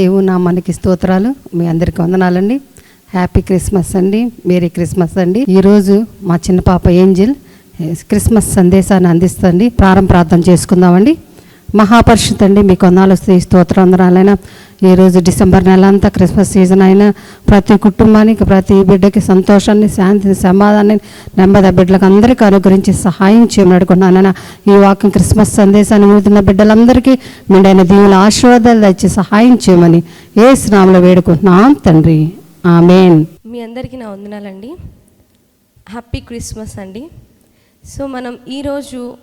దేవుని నామానికి స్తోత్రాలు. మీ అందరికీ వందనాలండి. హ్యాపీ క్రిస్మస్ అండి. మేరీ క్రిస్మస్ అండి. ఈరోజు మా చిన్న పాప ఏంజిల్ క్రిస్మస్ సందేశాన్ని అందిస్తుంది ప్రారంభ ప్రార్థన చేసుకుందామండి. మహాపరిషత్ అండి. మీకు వందనాలు వస్తాయి స్తోత్రం వందనాలైనా ఈరోజు డిసెంబర్ నెల అంతా క్రిస్మస్ సీజన్ అయినా ప్రతి కుటుంబానికి ప్రతి బిడ్డకి సంతోషాన్ని శాంతిని సమాధానాన్ని నెమ్మది బిడ్డలకు అందరికీ అనుగ్రహించి సహాయం చేయమని ఈ వాక్యం క్రిస్మస్ సందేశాన్ని వింటున్న బిడ్డలందరికీ మీడైన దీవుల ఆశీర్వాదాలు తెచ్చి సహాయం చేయమని ఏ స్నామంలో వేడుకుంటున్నాం తండ్రి. ఆమెన్. మీ అందరికీ నా వందనాలండి. హ్యాపీ క్రిస్మస్ అండి. సో మనం ఈరోజు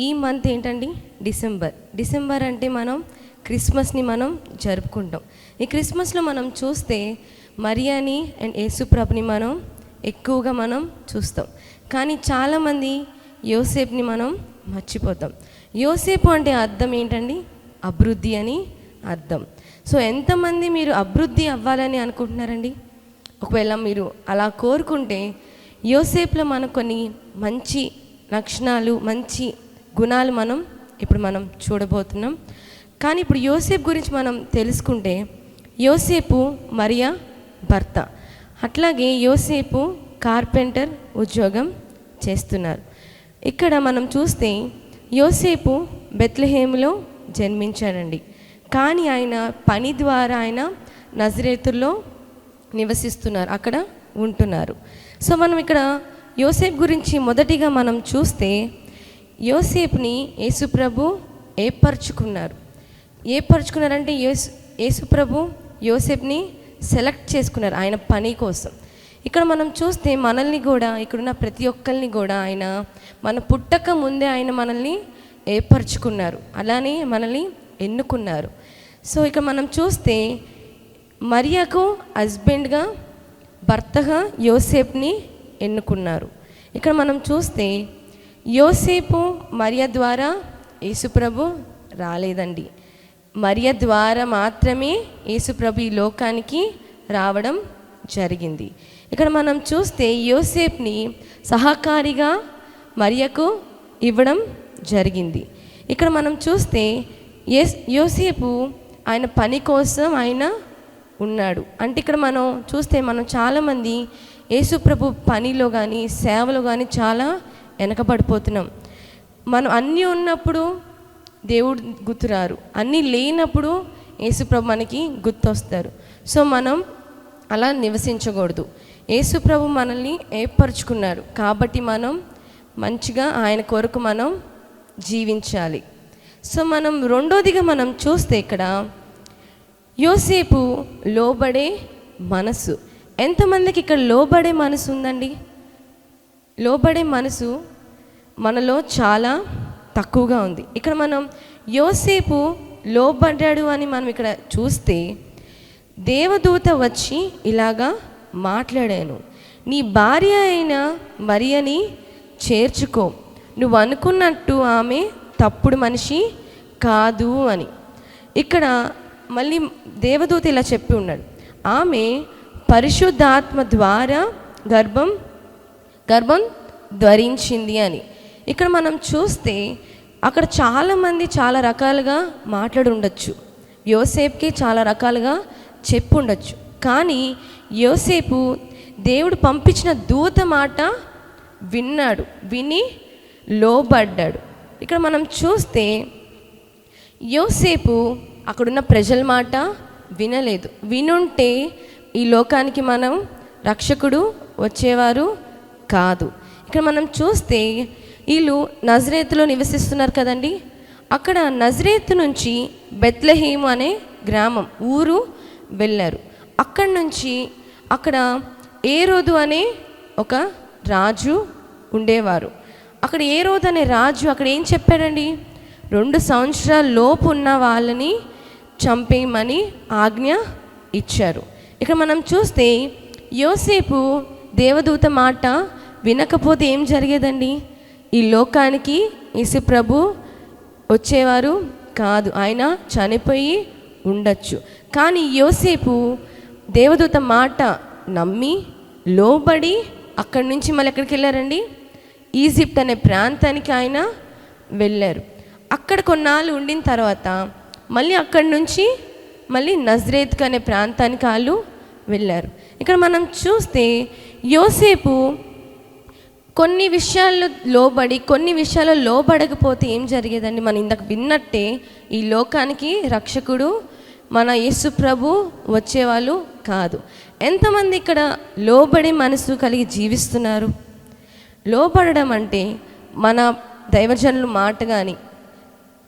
ఈ మంత్ ఏంటండి? డిసెంబర్ డిసెంబర్ అంటే మనం క్రిస్మస్ని మనం జరుపుకుంటాం. ఈ క్రిస్మస్లో మనం చూస్తే మరియాని అండ్ యేసుప్రభుని మనం ఎక్కువగా మనం చూస్తాం. కానీ చాలామంది యోసేప్ని మనం మర్చిపోతాం. యోసేపు అంటే అర్థం ఏంటండి? అభివృద్ధి అని అర్థం. సో ఎంతమంది మీరు అభివృద్ధి అవ్వాలని అనుకుంటున్నారండి? ఒకవేళ మీరు అలా కోరుకుంటే యోసేపులో మనకు కొన్ని మంచి లక్షణాలు మంచి గుణాలు మనం ఇప్పుడు మనం చూడబోతున్నాం. కానీ ఇప్పుడు యోసేపు గురించి మనం తెలుసుకుంటే యోసేపు మరియా భర్త. అట్లాగే యోసేపు కార్పెంటర్ ఉద్యోగం చేస్తున్నారు. ఇక్కడ మనం చూస్తే యోసేపు బెత్లహేములో జన్మించాడండి. కానీ ఆయన పని ద్వారా ఆయన నజరేతుల్లో నివసిస్తున్నారు అక్కడ ఉంటున్నారు. సో మనం ఇక్కడ యోసేపు గురించి మొదటిగా మనం చూస్తే యోసేపుని యేసుప్రభు ఏర్పరచుకున్నారు. ఏర్పరచుకున్నారంటే యేసు యేసుప్రభు యోసేపుని సెలెక్ట్ చేసుకున్నారు ఆయన పని కోసం. ఇక్కడ మనం చూస్తే మనల్ని కూడా ఇక్కడున్న ప్రతి ఒక్కరిని కూడా ఆయన మన పుట్టక ముందే ఆయన మనల్ని ఏర్పరచుకున్నారు. అలానే మనల్ని ఎన్నుకున్నారు. సో ఇక మనం చూస్తే మరియకు హస్బెండ్గా భర్తగా యోసేప్ని ఎన్నుకున్నారు. ఇక్కడ మనం చూస్తే యోసేపు మరియ ద్వారా యేసుప్రభు రాలేదండి. మరియ ద్వారా మాత్రమే యేసుప్రభు ఈ లోకానికి రావడం జరిగింది. ఇక్కడ మనం చూస్తే యోసేప్ని సహకారిగా మరియకు ఇవ్వడం జరిగింది. ఇక్కడ మనం చూస్తే యోసేపు ఆయన పని కోసం ఆయన ఉన్నాడు. అంటే ఇక్కడ మనం చూస్తే మనం చాలామంది యేసుప్రభు పనిలో కానీ సేవలో కానీ చాలా వెనకబడిపోతున్నాం. మనం అన్నీ ఉన్నప్పుడు దేవుడు గుర్తురారు. అన్నీ లేనప్పుడు యేసుప్రభు మనకి గుర్తొస్తారు. సో మనం అలా నివసించకూడదు. యేసుప్రభు మనల్ని ఏర్పరచుకున్నారు. కాబట్టి మనం మంచిగా ఆయన కొరకు మనం జీవించాలి. సో మనం రెండోదిగా మనం చూస్తే ఇక్కడ యోసేపు లోబడే మనసు. ఎంతమందికి ఇక్కడ లోబడే మనసు ఉందండి? లోబడే మనసు మనలో చాలా తక్కువగా ఉంది. ఇక్కడ మనం యోసేపు లోబడ్డాడు అని మనం ఇక్కడ చూస్తే దేవదూత వచ్చి ఇలాగా మాట్లాడాను. నీ భార్య అయిన మరియని చేర్చుకో. నువ్వు అనుకున్నట్టు ఆమె తప్పుడు మనిషి కాదు అని. ఇక్కడ మళ్ళీ దేవదూత ఇలా చెప్పి ఉన్నాడు. ఆమె పరిశుద్ధాత్మ ద్వారా గర్భం గర్భం ధరించింది అని. ఇక్కడ మనం చూస్తే అక్కడ చాలామంది చాలా రకాలుగా మాట్లాడి ఉండొచ్చు యోసేపుకి చాలా రకాలుగా చెప్పు ఉండొచ్చు కానీ యోసేపు దేవుడు పంపించిన దూత మాట విన్నాడు విని లోబడ్డాడు. ఇక్కడ మనం చూస్తే యోసేపు అక్కడున్న ప్రజల మాట వినలేదు. వినుంటే ఈ లోకానికి మనం రక్షకుడు వచ్చేవారు కాదు. ఇక్కడ మనం చూస్తే వీళ్ళు నజరేత్లో నివసిస్తున్నారు కదండి. అక్కడ నజరేత్ నుంచి బెత్లహీము అనే గ్రామం ఊరు వెళ్ళారు. అక్కడి నుంచి అక్కడ ఏ రోజు అనే ఒక రాజు ఉండేవారు. అక్కడ ఏ రోజు అనే రాజు అక్కడ ఏం చెప్పాడండి? రెండు సంవత్సరాల లోపు ఉన్న వాళ్ళని చంపేయమని ఆజ్ఞ ఇచ్చారు. ఇక్కడ మనం చూస్తే యోసేపు దేవదూత మాట వినకపోతే ఏం జరిగేదండి? ఈ లోకానికి యేసుప్రభు వచ్చేవారు కాదు. ఆయన చనిపోయి ఉండొచ్చు. కానీ యోసేపు దేవదూత మాట నమ్మి లోబడి అక్కడి నుంచి మళ్ళీ ఎక్కడికి వెళ్ళారండి? ఈజిప్ట్ అనే ప్రాంతానికి ఆయన వెళ్ళారు. అక్కడ కొన్నాళ్ళు ఉండిన తర్వాత మళ్ళీ అక్కడి నుంచి మళ్ళీ నజరేత్ అనే ప్రాంతానికి వాళ్ళు వెళ్ళారు. ఇక్కడ మనం చూస్తే యోసేపు కొన్ని విషయాల్లో లోబడి కొన్ని విషయాల్లో లోబడకపోతే ఏం జరిగేదండి? మనం ఇందాక విన్నట్టే ఈ లోకానికి రక్షకుడు మన యేసు ప్రభు వచ్చేవాళ్ళు కాదు. ఎంతమంది ఇక్కడ లోబడి మనసు కలిగి జీవిస్తున్నారు? లోబడడం అంటే మన దైవజనుల మాట కానీ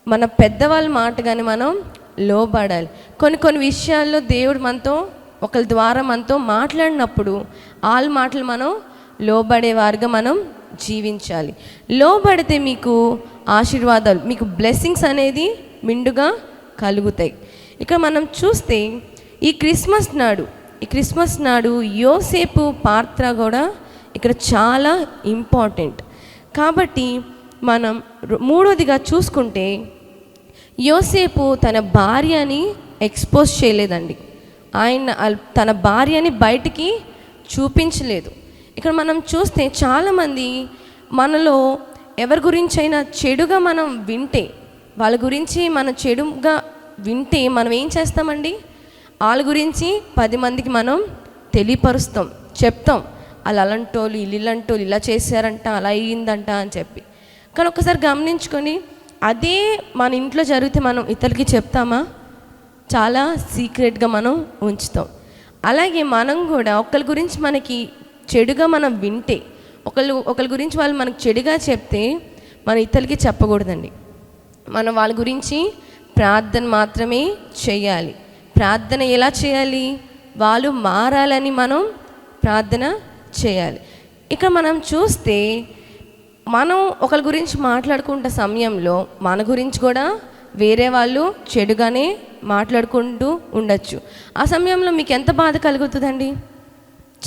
మన పెద్దవాళ్ళ మాట కానీ మనం లోబడాలి. కొన్ని కొన్ని విషయాల్లో దేవుడు మనతో ఒకరి ద్వారా మనతో మాట్లాడినప్పుడు వాళ్ళ మాటలు మనం లోబడేవారుగా మనం జీవించాలి. లోబడితే మీకు ఆశీర్వాదాలు మీకు బ్లెస్సింగ్స్ అనేది మిండుగా కలుగుతాయి. ఇక్కడ మనం చూస్తే ఈ క్రిస్మస్ నాడు ఈ క్రిస్మస్ నాడు యోసేపు పాత్ర కూడా ఇక్కడ చాలా ఇంపార్టెంట్ కాబట్టి మనం రు- మూడోదిగా చూసుకుంటే యోసేపు తన భార్యని ఎక్స్పోజ్ చేయలేదండి. ఆయన తన భార్యని బయటికి చూపించలేదు. ఇక్కడ మనం చూస్తే చాలామంది మనలో ఎవరి గురించి అయినా చెడుగా మనం వింటే వాళ్ళ గురించి మనం చెడుగా వింటే మనం ఏం చేస్తామండి? వాళ్ళ గురించి పది మందికి మనం తెలియపరుస్తాం చెప్తాం. వాళ్ళు అలాంటోళ్ళు ఇల్లు ఇలా చేశారంట అలా అయ్యిందంట అని చెప్పి. కానీ ఒకసారి గమనించుకొని అదే మన ఇంట్లో జరిగితే మనం ఇతరులకి చెప్తామా? చాలా సీక్రెట్గా మనం ఉంచుతాం. అలాగే మనం కూడా ఒకరి గురించి మనకి చెడుగా మనం వింటే ఒకళ్ళు ఒకరి గురించి వాళ్ళు మనకు చెడుగా చెప్తే మన ఇతరులకి చెప్పకూడదండి. మనం వాళ్ళ గురించి ప్రార్థన మాత్రమే చేయాలి. ప్రార్థన ఎలా చేయాలి? వాళ్ళు మారాలని మనం ప్రార్థన చేయాలి. ఇక్కడ మనం చూస్తే మనం ఒకరి గురించి మాట్లాడుకుంటే సమయంలో మన గురించి కూడా వేరే వాళ్ళు చెడుగానే మాట్లాడుకుంటూ ఉండొచ్చు. ఆ సమయంలో మీకు ఎంత బాధ కలుగుతుందండి?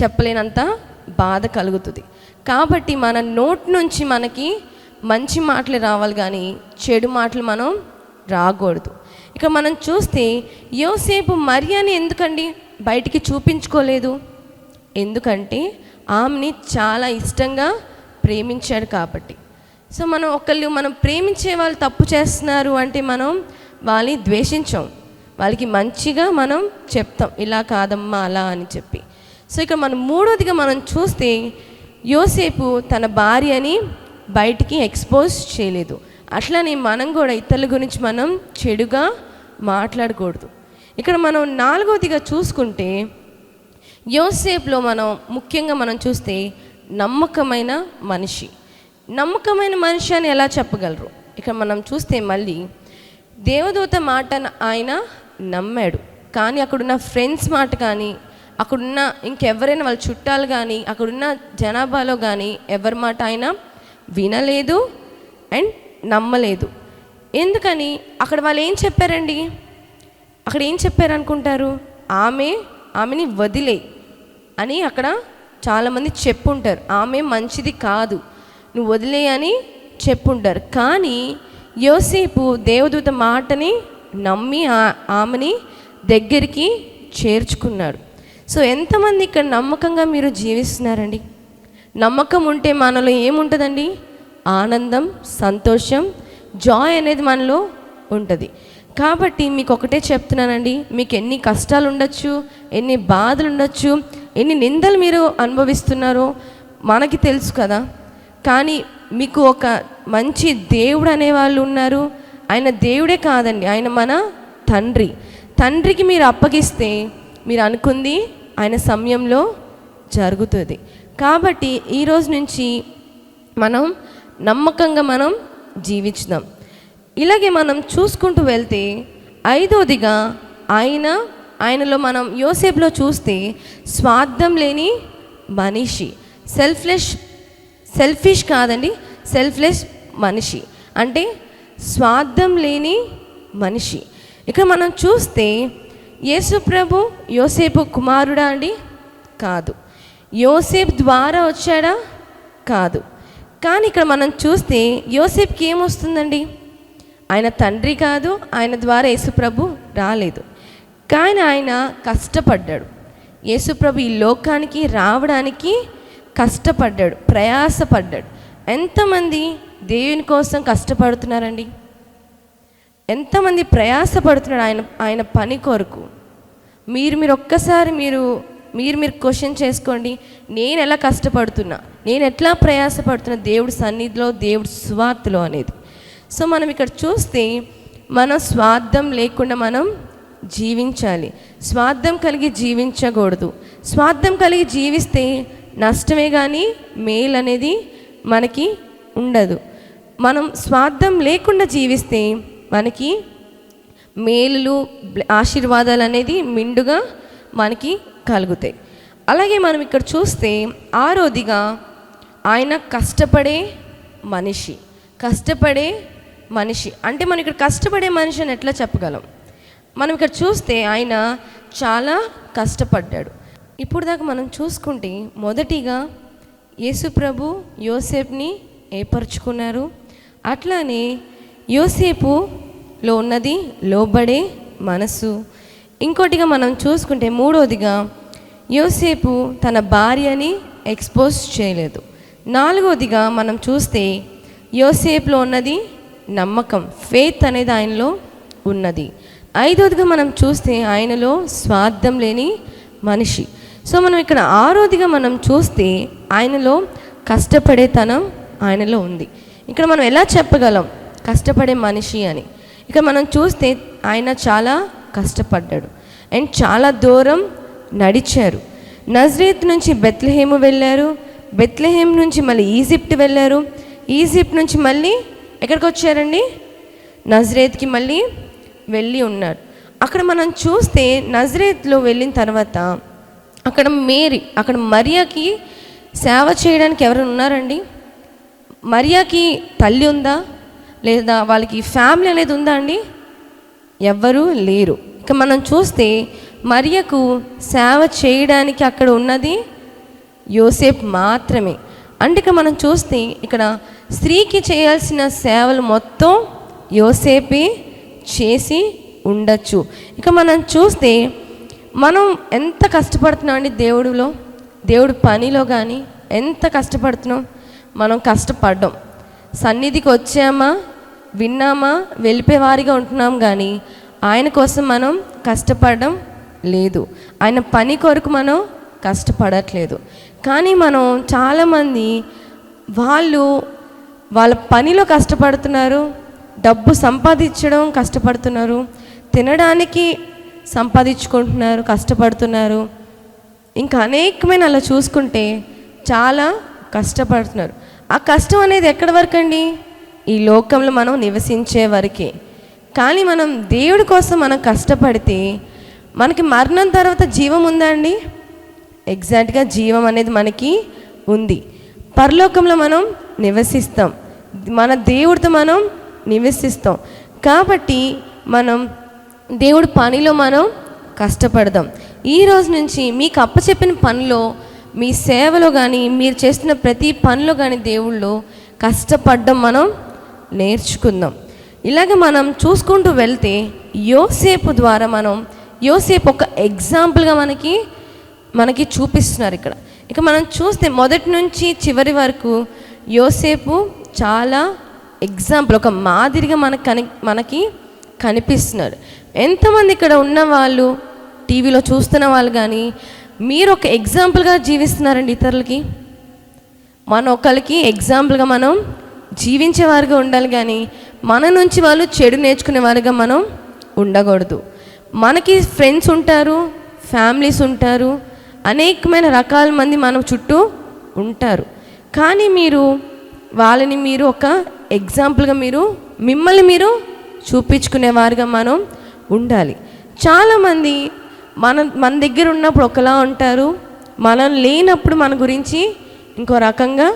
చెప్పలేనంత బాధ కలుగుతుంది. కాబట్టి మన నోట్ నుంచి మనకి మంచి మాటలు రావాలి కానీ చెడు మాటలు మనం రాకూడదు. ఇక మనం చూస్తే యోసేపు మరియాని ఎందుకండి బయటికి చూపించుకోలేదు? ఎందుకంటే ఆమెని చాలా ఇష్టంగా ప్రేమించాడు కాబట్టి. సో మనం ఒకళ్ళు మనం ప్రేమించే వాళ్ళు తప్పు చేస్తున్నారు అంటే మనం వాళ్ళని ద్వేషించాం. వాళ్ళకి మంచిగా మనం చెప్తాం ఇలా కాదమ్మా అలా అని చెప్పి. సో ఇక్కడ మనం మూడోదిగా మనం చూస్తే యోసేపు తన భార్యని బయటికి ఎక్స్పోజ్ చేయలేదు. అట్లనే మనం కూడా ఇతరుల గురించి మనం చెడుగా మాట్లాడకూడదు. ఇక్కడ మనం నాలుగోదిగా చూసుకుంటే యోసేపులో మనం ముఖ్యంగా మనం చూస్తే నమ్మకమైన మనిషి. నమ్మకమైన మనిషి అని ఎలా చెప్పగలరు? ఇక్కడ మనం చూస్తే మళ్ళీ దేవదూత మాటను ఆయన నమ్మాడు. కానీ అక్కడున్న ఫ్రెండ్స్ మాట కానీ అక్కడున్న ఇంకెవరైనా వాళ్ళ చుట్టాలు కానీ అక్కడున్న జనాభాలో కానీ ఎవరి మాట ఆయన వినలేదు అండ్ నమ్మలేదు. ఎందుకని? అక్కడ వాళ్ళు ఏం చెప్పారండి? అక్కడ ఏం చెప్పారు అనుకుంటారు ఆమె ఆమెని వదిలే అని అక్కడ చాలామంది చెప్పుంటారు. ఆమె మంచిది కాదు. నువ్వు వదిలే అని చెప్పుంటారు. కానీ యోసేపు దేవదూత మాటని నమ్మి ఆ- ఆమెని దగ్గరికి చేర్చుకున్నాడు. సో ఎంతమంది ఇక్కడ నమ్మకంగా మీరు జీవిస్తున్నారండి? నమ్మకం ఉంటే మనలో ఏముంటుందండి? ఆనందం సంతోషం జాయ్ అనేది మనలో ఉంటుంది. కాబట్టి మీకు ఒకటే చెప్తున్నానండి మీకు ఎన్ని కష్టాలు ఉండొచ్చు ఎన్ని బాధలు ఉండొచ్చు ఎన్ని నిందలు మీరు అనుభవిస్తున్నారో మనకి తెలుసు కదా. కానీ మీకు ఒక మంచి దేవుడు అనేవాళ్ళు ఉన్నారు. ఆయన దేవుడే కాదండి ఆయన మన తండ్రి. తండ్రికి మీరు అప్పగిస్తే మీరు అనుకుంది ఆయన సమయంలో జరుగుతుంది. కాబట్టి ఈ రోజు నుంచి మనం నమ్మకంగా మనం జీవించుదాం. ఇలాగే మనం చూసుకుంటూ వెళ్తే ఐదోదిగా ఆయన ఆయనలో మనం యోసేపులో చూస్తే స్వార్థం లేని మనిషి సెల్ఫ్లెష్ సెల్ఫిష్ కాదండి సెల్ఫ్లెస్ మనిషి. అంటే స్వార్థం లేని మనిషి. ఇక్కడ మనం చూస్తే యేసు ప్రభు యోసేపు కుమారుడా అండి? కాదు. యోసేపు ద్వారా వచ్చాడా? కాదు. కానీ ఇక్కడ మనం చూస్తే యోసేపుకి ఏమొస్తుందండి ఆయన తండ్రి కాదు ఆయన ద్వారా యేసుప్రభు రాలేదు. కానీ ఆయన కష్టపడ్డాడు. యేసుప్రభు ఈ లోకానికి రావడానికి కష్టపడ్డాడు ప్రయాసపడ్డాడు. ఎంతమంది దేవుని కోసం కష్టపడుతున్నారండి? ఎంతమంది ప్రయాసపడుతున్నాడు ఆయన ఆయన పని కొరకు? మీరు మీరు ఒక్కసారి మీరు మీరు మీరు క్వశ్చన్ చేసుకోండి. నేను ఎలా కష్టపడుతున్నా? నేను ఎట్లా ప్రయాసపడుతున్నా? దేవుడి సన్నిధిలో దేవుడి స్వార్థలో అనేది. సో మనం ఇక్కడ చూస్తే మనం స్వార్థం లేకుండా మనం జీవించాలి. స్వార్థం కలిగి జీవించకూడదు. స్వార్థం కలిగి జీవిస్తే నష్టమే కానీ మేలు అనేది మనకి ఉండదు. మనం స్వార్థం లేకుండా జీవిస్తే మనకి మేలులు ఆశీర్వాదాలు అనేది మిండుగా మనకి కలుగుతాయి. అలాగే మనం ఇక్కడ చూస్తే ఆరోదిగా ఆయన కష్టపడే మనిషి కష్టపడే మనిషి. అంటే మనం ఇక్కడ కష్టపడే మనిషి అని ఎట్లా చెప్పగలం? మనం ఇక్కడ చూస్తే ఆయన చాలా కష్టపడ్డాడు. ఇప్పుడు దాకా మనం చూసుకుంటే మొదటిగా యేసుప్రభు యోసేఫ్ని ఏర్పరచుకున్నారు. అట్లానే లో ఉన్నది లోబడే మనసు. ఇంకోటిగా మనం చూసుకుంటే మూడోదిగా యోసేపు తన భార్యని ఎక్స్పోజ్ చేయలేదు. నాలుగోదిగా మనం చూస్తే యోసేపులో ఉన్నది నమ్మకం ఫేత్ అనేది ఆయనలో ఉన్నది. ఐదోదిగా మనం చూస్తే ఆయనలో స్వార్థం లేని మనిషి. సో మనం ఇక్కడ ఆరోదిగా మనం చూస్తే ఆయనలో కష్టపడేతనం ఆయనలో ఉంది. ఇక్కడ మనం ఎలా చెప్పగలం? కష్టపడే మనిషి అని. ఇక్కడ మనం చూస్తే ఆయన చాలా కష్టపడ్డాడు. అండ్ చాలా దూరం నడిచారు. నజరేత్ నుంచి బెత్లహేము వెళ్ళారు. బెత్లహేమ్ నుంచి మళ్ళీ ఈజిప్ట్ వెళ్ళారు. ఈజిప్ట్ నుంచి మళ్ళీ ఎక్కడికి వచ్చారండి? నజరేత్కి మళ్ళీ వెళ్ళి ఉన్నారు. అక్కడ మనం చూస్తే నజరేత్లో వెళ్ళిన తర్వాత అక్కడ మేరీ అక్కడ మరియాకి సేవ చేయడానికి ఎవరు ఉన్నారండి? మరియాకి తల్లి ఉందా? లేదా వాళ్ళకి ఫ్యామిలీ అనేది ఉందా అండి? ఎవ్వరూ లేరు. ఇక మనం చూస్తే మరియకు సేవ చేయడానికి అక్కడ ఉన్నది యోసేపు మాత్రమే. అంటే ఇక మనం చూస్తే ఇక్కడ స్త్రీకి చేయాల్సిన సేవలు మొత్తం యోసేపే చేసి ఉండొచ్చు. ఇక మనం చూస్తే మనం ఎంత కష్టపడుతున్నాం అండి దేవుడిలో? దేవుడు పనిలో కానీ ఎంత కష్టపడుతున్నాం? మనం కష్టపడ్డాం. సన్నిధికి వచ్చామా? విన్నామా? వెళ్ళిపోయేవారిగా ఉంటున్నాం కానీ ఆయన కోసం మనం కష్టపడడం లేదు. ఆయన పని కొరకు మనం కష్టపడట్లేదు. కానీ మనం చాలామంది వాళ్ళు వాళ్ళ పనిలో కష్టపడుతున్నారు డబ్బు సంపాదించడం కష్టపడుతున్నారు తినడానికి సంపాదించుకుంటున్నారు కష్టపడుతున్నారు. ఇంకా అనేకమైన అలా చూసుకుంటే చాలా కష్టపడుతున్నారు. ఆ కష్టం అనేది ఎక్కడి వరకు అండి ఈ లోకంలో మనం నివసించే వరకే. కానీ మనం దేవుడి కోసం మనం కష్టపడితే మనకి మరణం తర్వాత జీవం ఉందా అండి? ఎగ్జాక్ట్గా జీవం అనేది మనకి ఉంది. పరలోకంలో మనం నివసిస్తాం. మన దేవుడితో మనం నివసిస్తాం. కాబట్టి మనం దేవుడి పనిలో మనం కష్టపడదాం. ఈ రోజు నుంచి మీకు అప్పచెప్పిన పనిలో మీ సేవలో కానీ మీరు చేస్తున్న ప్రతి పనిలో కానీ దేవుళ్ళు కష్టపడడం మనం నేర్చుకుందాం. ఇలాగ మనం చూసుకుంటూ వెళ్తే యోసేపు ద్వారా మనం యోసేపు ఒక ఎగ్జాంపుల్గా మనకి మనకి చూపిస్తున్నారు ఇక్కడ. ఇక మనం చూస్తే మొదటి నుంచి చివరి వరకు యోసేపు చాలా ఎగ్జాంపుల్ ఒక మాదిరిగా మనకు కని మనకి కనిపిస్తున్నారు ఎంతమంది ఇక్కడ ఉన్న వాళ్ళు టీవీలో చూస్తున్న వాళ్ళు కానీ మీరు ఒక ఎగ్జాంపుల్గా జీవిస్తున్నారండి ఇతరులకి? మన ఒకరికి ఎగ్జాంపుల్గా మనం జీవించేవారుగా ఉండాలి కానీ మన నుంచి వాళ్ళు చెడు నేర్చుకునేవారుగా మనం ఉండకూడదు. మనకి ఫ్రెండ్స్ ఉంటారు ఫ్యామిలీస్ ఉంటారు అనేకమైన రకాల మంది మన చుట్టూ ఉంటారు. కానీ మీరు వాళ్ళని మీరు ఒక ఎగ్జాంపుల్గా మీరు మిమ్మల్ని మీరు చూపించుకునేవారుగా మనం ఉండాలి. చాలామంది మన మన దగ్గర ఉన్నప్పుడు ఒకలా ఉంటారు మనం లేనప్పుడు మన గురించి ఇంకో రకంగా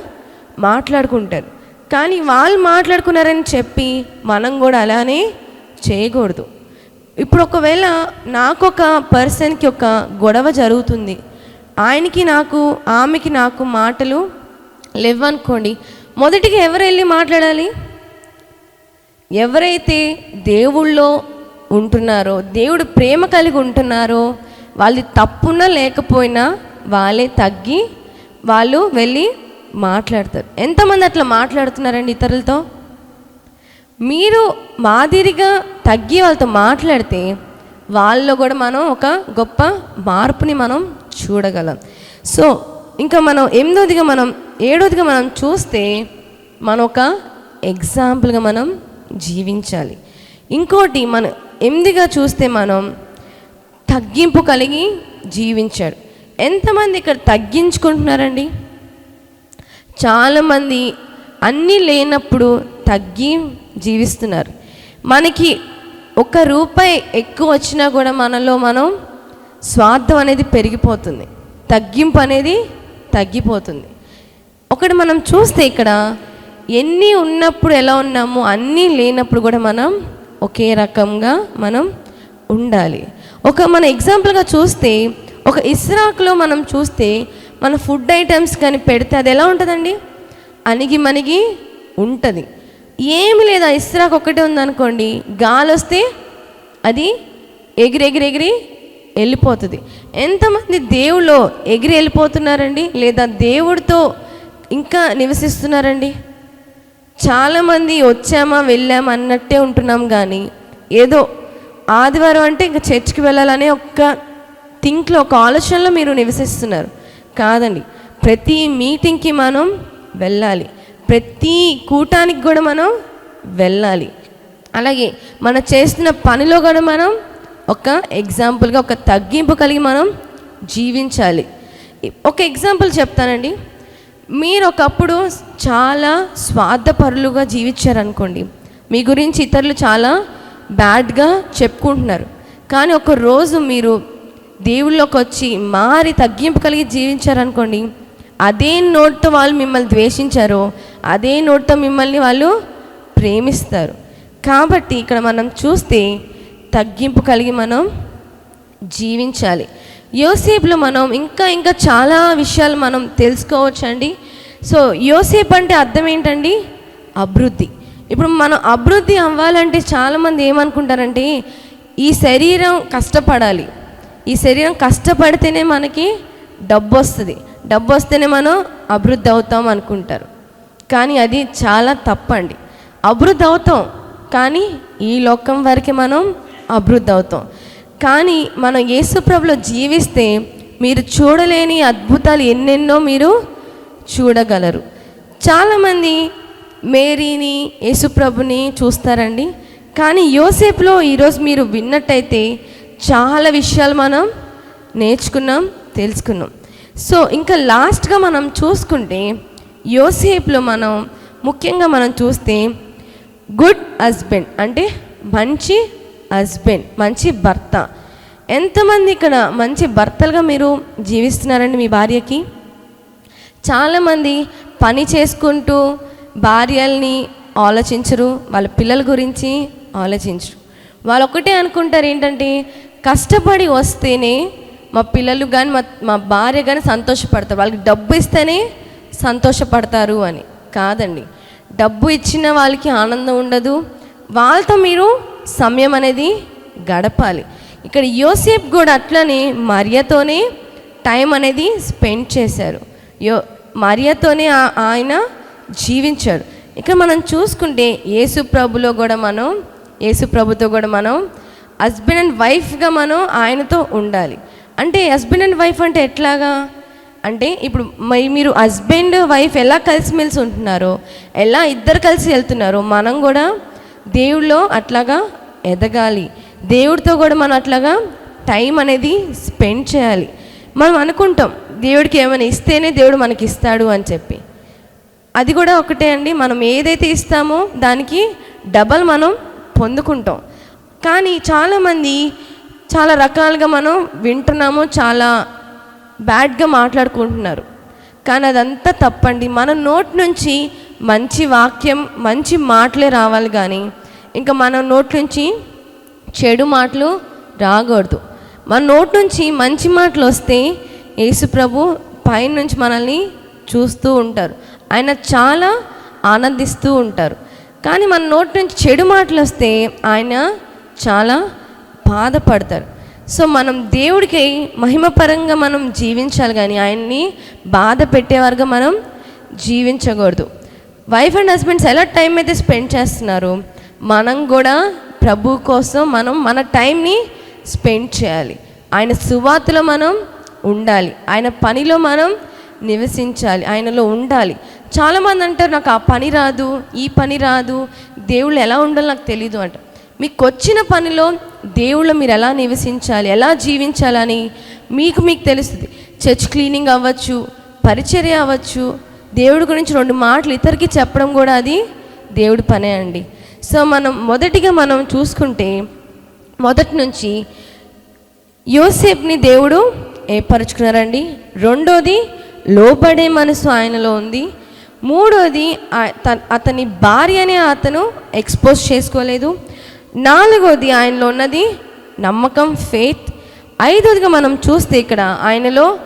మాట్లాడుకుంటారు. కానీ వాళ్ళు మాట్లాడుకున్నారని చెప్పి మనం కూడా అలానే చేయకూడదు. ఇప్పుడు ఒకవేళ నాకు ఒక పర్సన్కి ఒక గొడవ జరుగుతుంది. ఆయనకి నాకు ఆమెకి నాకు మాటలు లేవనుకోండి మొదటిగా ఎవరు వెళ్ళి మాట్లాడాలి? ఎవరైతే దేవుళ్ళో ఉంటున్నారో దేవుడు ప్రేమ కలిగి ఉంటున్నారో వాళ్ళది తప్పున్నా లేకపోయినా వాళ్ళే తగ్గి వాళ్ళు వెళ్ళి మాట్లాడతారు. ఎంతమంది అట్లా మాట్లాడుతున్నారండి ఇతరులతో? మీరు మాదిరిగా తగ్గి వాళ్ళతో మాట్లాడితే వాళ్ళలో కూడా మనం ఒక గొప్ప మార్పుని మనం చూడగలం. సో ఇంకా మనం ఎనిమిదోదిగా మనం ఏడోదిగా మనం చూస్తే మన ఒక ఎగ్జాంపుల్గా మనం జీవించాలి. ఇంకోటి మనం ఎనిమిదిగా చూస్తే మనం తగ్గింపు కలిగి జీవించాడు. ఎంతమంది ఇక్కడ తగ్గించుకుంటున్నారండి? చాలామంది అన్నీ లేనప్పుడు తగ్గి జీవిస్తున్నారు. మనకి ఒక రూపాయి ఎక్కువ వచ్చినా కూడా మనలో మనం స్వార్థం అనేది పెరిగిపోతుంది. తగ్గింపు అనేది తగ్గిపోతుంది. ఒకటి మనం చూస్తే ఇక్కడ ఎన్ని ఉన్నప్పుడు ఎలా ఉన్నామో అన్నీ లేనప్పుడు కూడా మనం ఒకే రకంగా మనం ఉండాలి. ఒక మన ఎగ్జాంపుల్గా చూస్తే ఒక ఇస్రాక్లో మనం చూస్తే మన ఫుడ్ ఐటమ్స్ కానీ పెడితే అది ఎలా ఉంటుందండి? అణిగి మణిగి ఉంటుంది. ఏమి లేదు ఆ ఇస్రాక్ ఒకటే ఉందనుకోండి గాలి వస్తే అది ఎగిరి ఎగిరి ఎగిరి వెళ్ళిపోతుంది. ఎంతమంది దేవుళ్ళు ఎగిరి వెళ్ళిపోతున్నారండి? లేదా దేవుడితో ఇంకా నివసిస్తున్నారండి? చాలామంది వచ్చామా వెళ్ళామా అన్నట్టే ఉంటున్నాం కానీ ఏదో ఆదివారం అంటే ఇంకా చర్చ్కి వెళ్ళాలనే ఒక్క థింక్లో ఒక ఆలోచనలో మీరు నివసిస్తున్నారు. కాదండి. ప్రతి మీటింగ్కి మనం వెళ్ళాలి. ప్రతి కూటానికి కూడా మనం వెళ్ళాలి. అలాగే మనం చేస్తున్న పనిలో కూడా మనం ఒక ఎగ్జాంపుల్గా ఒక తగ్గింపు కలిగి మనం జీవించాలి. ఒక ఎగ్జాంపుల్ చెప్తానండి. మీరు ఒకప్పుడు చాలా స్వార్థపరులుగా జీవించారనుకోండి. మీ గురించి ఇతరులు చాలా బ్యాడ్గా చెప్పుకుంటున్నారు. కానీ ఒక రోజు మీరు దేవుళ్ళలోకి వచ్చి మారి తగ్గింపు కలిగి జీవించారనుకోండి అదే నోట్తో వాళ్ళు మిమ్మల్ని ద్వేషించారో అదే నోట్తో మిమ్మల్ని వాళ్ళు ప్రేమిస్తారు. కాబట్టి ఇక్కడ మనం చూస్తే తగ్గింపు కలిగి మనం జీవించాలి. యోసేపులో మనం ఇంకా ఇంకా చాలా విషయాలు మనం తెలుసుకోవచ్చండి. సో యోసేపు అంటే అర్థం ఏంటండి? అభివృద్ధి. ఇప్పుడు మనం అభివృద్ధి అవ్వాలంటే చాలామంది ఏమనుకుంటారంటే ఈ శరీరం కష్టపడాలి. ఈ శరీరం కష్టపడితేనే మనకి డబ్బు వస్తుంది. డబ్బు వస్తేనే మనం అభివృద్ధి అవుతాం అనుకుంటారు. కానీ అది చాలా తప్పండి. అభివృద్ధి అవుతాం కానీ ఈ లోకం వరకే మనం అభివృద్ధి అవుతాం. కానీ మనం యేసుప్రభులో జీవిస్తే మీరు చూడలేని అద్భుతాలు ఎన్నెన్నో మీరు చూడగలరు. చాలామంది మేరీని యేసుప్రభుని చూస్తారండి. కానీ యోసేపులో ఈరోజు మీరు విన్నట్టయితే చాలా విషయాలు మనం నేర్చుకున్నాం తెలుసుకున్నాం. సో ఇంకా లాస్ట్గా మనం చూసుకుంటే యోసేపులో మనం ముఖ్యంగా మనం చూస్తే గుడ్ హస్బెండ్ అంటే మంచి హస్బెండ్ మంచి భర్త. ఎంతమంది ఇక్కడ మంచి భర్తలుగా మీరు జీవిస్తున్నారండి మీ భార్యకి? చాలామంది పని చేసుకుంటూ భార్యల్ని ఆలోచించరు వాళ్ళ పిల్లల గురించి ఆలోచించరు. వాళ్ళు ఒకటే అనుకుంటారు ఏంటంటే కష్టపడి వస్తేనే మా పిల్లలు కానీ మా మా భార్య కానీ సంతోషపడతారు. వాళ్ళకి డబ్బు ఇస్తేనే సంతోషపడతారు అని. కాదండి. డబ్బు ఇచ్చిన వాళ్ళకి ఆనందం ఉండదు. వాళ్ళతో మీరు సమయం అనేది గడపాలి. ఇక్కడ యోసేఫ్ కూడా అట్లనే మర్యతోనే టైం అనేది స్పెండ్ చేశారు. యో మర్యతోనే ఆ- ఆయన జీవించాడు ఇక్కడ మనం చూసుకుంటే యేసు ప్రభులో కూడా మనం యేసు ప్రభుతో కూడా మనం హస్బెండ్ అండ్ వైఫ్గా మనం ఆయనతో ఉండాలి. అంటే హస్బెండ్ అండ్ వైఫ్ అంటే ఎట్లాగా? అంటే ఇప్పుడు మరి మీరు హస్బెండ్ వైఫ్ ఎలా కలిసిమెలిసి ఉంటున్నారో ఎలా ఇద్దరు కలిసి వెళ్తున్నారో మనం కూడా దేవుళ్ళో అట్లాగా ఎదగాలి. దేవుడితో కూడా మనం అట్లాగా టైం అనేది స్పెండ్ చేయాలి. మనం అనుకుంటాం దేవుడికి ఏమైనా ఇస్తేనే దేవుడు మనకి ఇస్తాడు అని చెప్పి. అది కూడా ఒకటే అండి. మనం ఏదైతే ఇస్తామో దానికి డబల్ మనం పొందుకుంటాం. కానీ చాలామంది చాలా రకాలుగా మనం వింటున్నాము చాలా బ్యాడ్గా మాట్లాడుకుంటున్నారు. కానీ అదంతా తప్పండి. మన నోటి నుంచి మంచి వాక్యం మంచి మాటలే రావాలి కానీ ఇంకా మన నోటి నుంచి చెడు మాటలు రాకూడదు. మన నోటి నుంచి మంచి మాటలు వస్తే యేసుప్రభు పైన నుంచి మనల్ని చూస్తూ ఉంటారు. ఆయన చాలా ఆనందిస్తూ ఉంటారు. కానీ మన నోటి నుంచి చెడు మాటలు వస్తే ఆయన చాలా బాధపడతారు. సో మనం దేవుడికి మహిమపరంగా మనం జీవించాలి కానీ ఆయన్ని బాధ పెట్టేవారుగా మనం జీవించకూడదు. వైఫ్ అండ్ హస్బెండ్స్ ఎలా టైం అయితే స్పెండ్ చేస్తున్నారు? మనం కూడా ప్రభు కోసం మనం మన టైంని స్పెండ్ చేయాలి. ఆయన సువార్తలో మనం ఉండాలి. ఆయన పనిలో మనం నివసించాలి. ఆయనలో ఉండాలి. చాలామంది అంటారు నాకు ఆ పని రాదు ఈ పని రాదు. దేవుళ్ళు ఎలా ఉండాలో నాకు తెలీదు అంట. మీకు వచ్చిన పనిలో దేవుళ్ళు మీరు ఎలా నివసించాలి ఎలా జీవించాలని మీకు మీకు తెలుస్తుంది. చర్చ్ క్లీనింగ్ అవ్వచ్చు పరిచర్య అవ్వచ్చు దేవుడి గురించి రెండు మాటలు ఇతరికి చెప్పడం కూడా అది దేవుడి పనే అండి. సో మనం మొదటిగా మనం చూసుకుంటే మొదటి నుంచి యోసేపుని దేవుడు ఏర్పరచుకున్నారండి. రెండోది లోబడే మనసు ఆయనలో ఉంది. మూడోది త- అతని భార్యనే అతను ఎక్స్పోజ్ చేసుకోలేదు. నాలుగోది ఆయనలో ఉన్నది నమ్మకం ఫేత్ ఐదోదిగా మనం చూస్తే ఇక్కడ ఆయనలో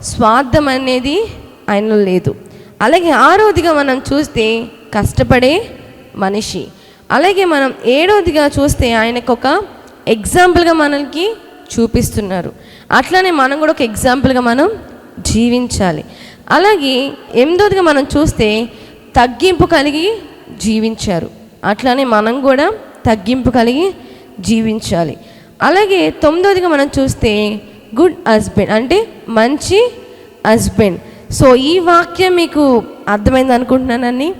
స్వార్థం అనేది ఆయనలో లేదు. అలాగే ఆరోదిగా మనం చూస్తే కష్టపడే మనిషి. అలాగే మనం ఏడోదిగా చూస్తే ఆయనకు ఒక ఎగ్జాంపుల్గా మనకి చూపిస్తున్నారు. అట్లానే మనం కూడా ఒక ఎగ్జాంపుల్గా మనం జీవించాలి. అలాగే ఎనిమిదోదిగా మనం చూస్తే తగ్గింపు కలిగి జీవించారు. అట్లానే మనం కూడా తగ్గింపు కలిగి జీవించాలి. అలాగే తొమ్మిదవదిగా మనం చూస్తే గుడ్ హస్బెండ్ అంటే మంచి హస్బెండ్. సో ఈ వాక్యం మీకు అర్థమైంది అనుకుంటున్నానని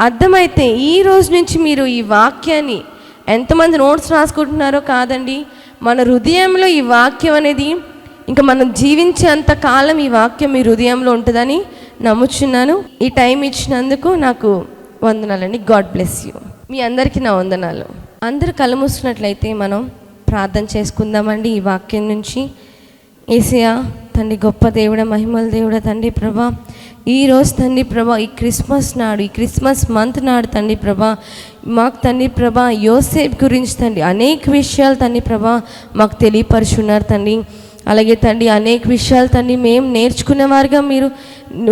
అర్థమైతే ఈ రోజు నుంచి మీరు ఈ వాక్యాన్ని ఎంతమంది నోట్స్ రాసుకుంటున్నారో కాదండి. మన హృదయంలో ఈ వాక్యం అనేది ఇంకా మనం జీవించేంత కాలం ఈ వాక్యం మీ హృదయంలో ఉంటుందని నమ్ముచున్నాను. ఈ టైం ఇచ్చినందుకు నాకు వందనాలండి. God bless you. మీ అందరికీ నా వందనాలు. అందరు కలుమూసినట్లయితే మనం ప్రార్థన చేసుకుందామండి ఈ వాక్యం నుంచి. ఏసియా తండ్రి గొప్ప దేవుడ మహిమల దేవుడ తండ్రి ప్రభా. ఈ రోజు తండ్రి ప్రభా ఈ క్రిస్మస్ నాడు ఈ క్రిస్మస్ మంత్ నాడు తండ్రి ప్రభా మాకు తండ్రి ప్రభా యోసేఫ్ గురించి తండ్రి అనేక విషయాలు తండ్రి ప్రభా మాకు తెలియపరుచున్నారు తండ్రి. అలాగే తండ్రి అనేక విషయాలు తండ్రి మేము నేర్చుకునే వారుగా మీరు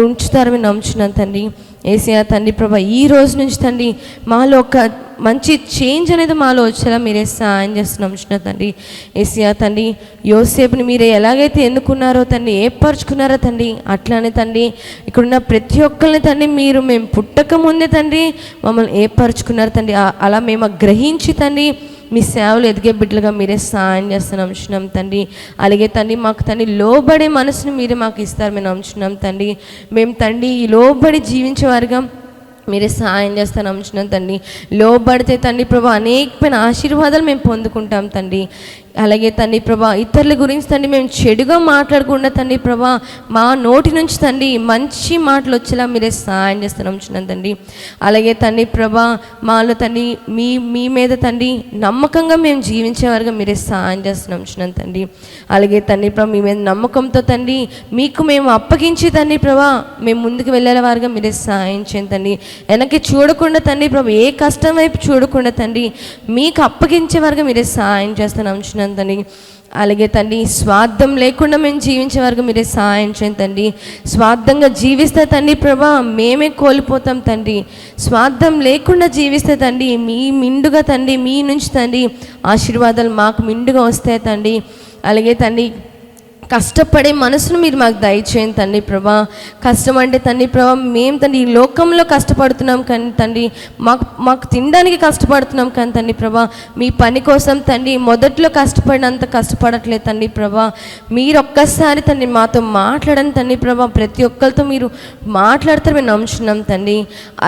ఉంచుతారని నమ్ముచున్నాను తండ్రి. ఏసియా తండ్రి ప్రభా ఈ రోజు నుంచి తండ్రి మాలో ఒక మంచి చేంజ్ అనేది మాలో వచ్చేలా మీరే సాయం చేస్తున్నాం చిన్న తండ్రి. ఏసియా తండ్రి యోసేపుని మీరే ఎలాగైతే ఎన్నుకున్నారో తండ్రి ఏర్పరచుకున్నారో తండ్రి అట్లానే తండ్రి ఇక్కడున్న ప్రతి ఒక్కరిని తండ్రి మీరు మేము పుట్టక ముందే తండ్రి మమ్మల్ని ఏర్పరచుకున్నారు తండ్రి. అలా మేము గ్రహించి తండ్రి మీ సేవలు ఎదిగే బిడ్డలుగా మీరే సాయం చేస్తాను అంచున్నాం తండ్రి. అలాగే తండ్రి మాకు తండ్రి లోబడే మనసుని మీరే మాకు ఇస్తారు మేము అంచున్నాం తండ్రి. మేము తండ్రి ఈ లోబడి జీవించేవారుగా మీరే సహాయం చేస్తాను అంచున్నాం తండ్రి. లోబడితే తండ్రి ప్రభు అనేకమైన ఆశీర్వాదాలు మేము పొందుకుంటాం తండ్రి. అలాగే తండ్రి ప్రభా ఇతరుల గురించి తండ్రి మేము చెడుగా మాట్లాడకుండా తండ్రి ప్రభా మా నోటి నుంచి తండ్రి మంచి మాటలు వచ్చేలా మీరే సహాయం చేస్తాను అంచున్నాం తండ్రి. అలాగే తండ్రి ప్రభా మాలో తండ్రి మీ మీ మీద తండ్రి నమ్మకంగా మేము జీవించే జీవించేవారుగా మీరే సహాయం చేస్తున్నాం అంచున్నాం తండ్రి. అలాగే తండ్రి ప్రభా మీ మీద నమ్మకంతో తండ్రి మీకు మేము అప్పగించి తండ్రి ప్రభా మేము ముందుకు వెళ్ళే వారుగా మీరే సహాయం చేయండి తండ్రి. వెనక్కి చూడకుండా తండ్రి ప్రభా ఏ కష్టం వైపు చూడకుండా తండ్రి మీకు అప్పగించే వారుగా మీరే సహాయం చేస్తాను అంచున్నాను తండ్రి. అలాగే తండ్రి స్వార్థం లేకుండా మేము జీవించే వరకు మీరే సహాయం చేయండి తండ్రి. స్వార్థంగా జీవిస్తే తండ్రి ప్రభా మేమే కోల్పోతాం తండ్రి. స్వార్థం లేకుండా జీవిస్తే తండ్రి మీ మిండుగా తండ్రి మీ నుంచి తండ్రి ఆశీర్వాదాలు మాకు మిండుగా వస్తాయి తండ్రి. అలాగే తండ్రి కష్టపడే మనసును మీరు మాకు దయచేయండి తండ్రి ప్రభా. కష్టం అంటే తండ్రి ప్రభా మేము తండ్రి ఈ లోకంలో కష్టపడుతున్నాం కానీ తండ్రి మాకు మాకు తినడానికి కష్టపడుతున్నాం కానీ తండ్రి ప్రభా మీ పని కోసం తండ్రి మొదట్లో కష్టపడినంత కష్టపడట్లేదు తండ్రి ప్రభా. మీరు ఒక్కసారి తండ్రి మాతో మాట్లాడని తండ్రి ప్రభా. ప్రతి ఒక్కరితో మీరు మాట్లాడతారు మేము నమ్ముచున్నాం తండ్రి.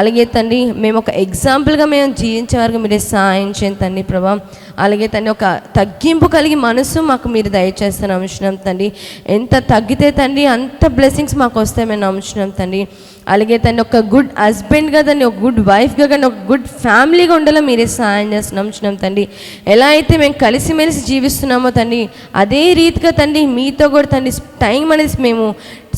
అలాగే తండ్రి మేము ఒక ఎగ్జాంపుల్గా మేము జీవించే వరకు మీరే సహాయం చేయండి తండ్రి ప్రభా. అలాగే తండ్రి ఒక తగ్గింపు కలిగి మనసు మాకు మీరు దయచేస్తాను నమ్ముచున్నాం తండ్రి. ఎంత తగ్గితే తండ్రి అంత బ్లెస్సింగ్స్ మాకు వస్తాయి మేము నమ్ముచున్నాం తండ్రి. అలాగే తను ఒక గుడ్ హస్బెండ్గా తను ఒక గుడ్ వైఫ్గా కానీ ఒక గుడ్ ఫ్యామిలీగా ఉండాలో మీరే సహాయం చేస్తున్నాం నమ్ముచున్నాం తండ్రి. ఎలా అయితే మేము కలిసిమెలిసి జీవిస్తున్నామో తండ్రి అదే రీతిగా తండ్రి మీతో కూడా తండ్రి టైం అనేది మేము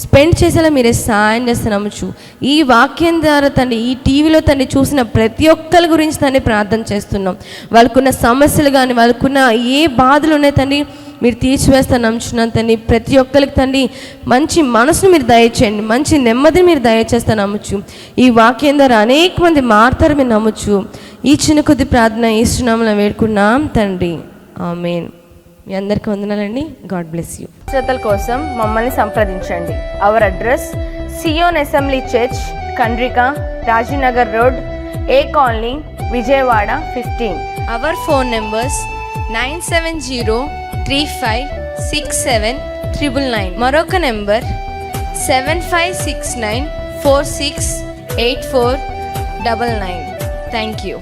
స్పెండ్ చేసేలా మీరే సహాయం చేస్తున్నాము ఈ వాక్యం ద్వారా తండ్రి ఈ టీవీలో తండ్రి చూసిన ప్రతి ఒక్కరి గురించి తండ్రి ప్రార్థన చేస్తున్నాం. వాళ్ళకున్న సమస్యలు కానీ వాళ్ళకున్న ఏ బాధలు ఉన్నాయి తండ్రి మీరు తీర్చివేస్తాను నమ్ముచున్నాను తండ్రి ప్రతి ఒక్కరికి తండ్రి మంచి మనసును మీరు దయచేయండి. మంచి నెమ్మదిని మీరు దయచేస్తాను నమ్మచ్చు ఈ వాక్యం ద్వారా అనేక మంది మారుతారు మీరు నమ్మచ్చు ఈ చిన్న కొద్ది ప్రార్థన ఇస్తున్నామని వేడుకున్నాం తండ్రి. ఆమెన్. మీ అందరికీ వందనాలండి. God bless you. శ్రోతల కోసం మమ్మల్ని సంప్రదించండి. Our address Zion assembly church Kandrika Rajinagar road A colony Vijayawada fifteen. Our phone numbers nine seven zero three five six seven triple nine ಮರೊಕ number seven five six nine four six eight four double nine thank you